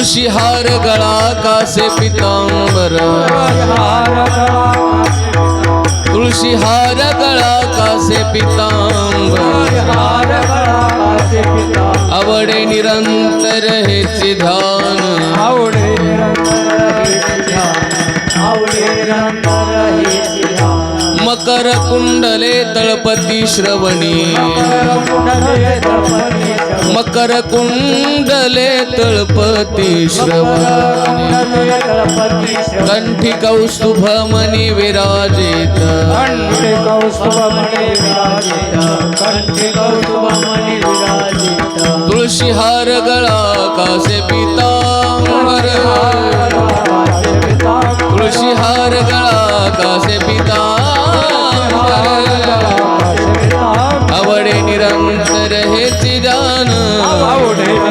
तुषिहार गळा कासे पितांबर? तुळशीहार गळा कासे पितांबर? आवडे निरंतर हेचे ध्यान आवडे सुंदर कुंडले तळपती श्रवणी. मकर कुंडले तळपती श्रवणी. कंठी कौस्तुभ मनी विराजित. तुळशी हार गळा कासे पितांबर. तुळशी हार गळा कासे पिता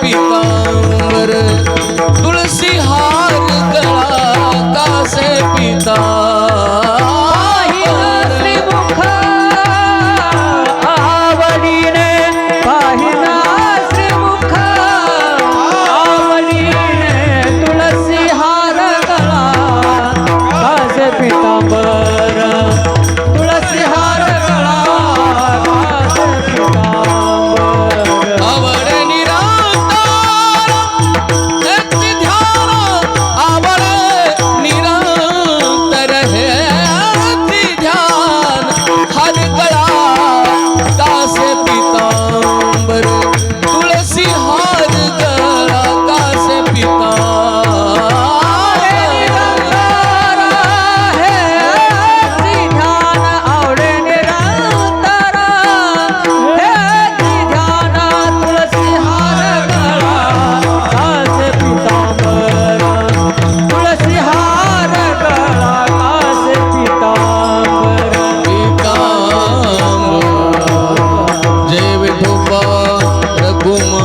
पितांबर तुळसी Kuma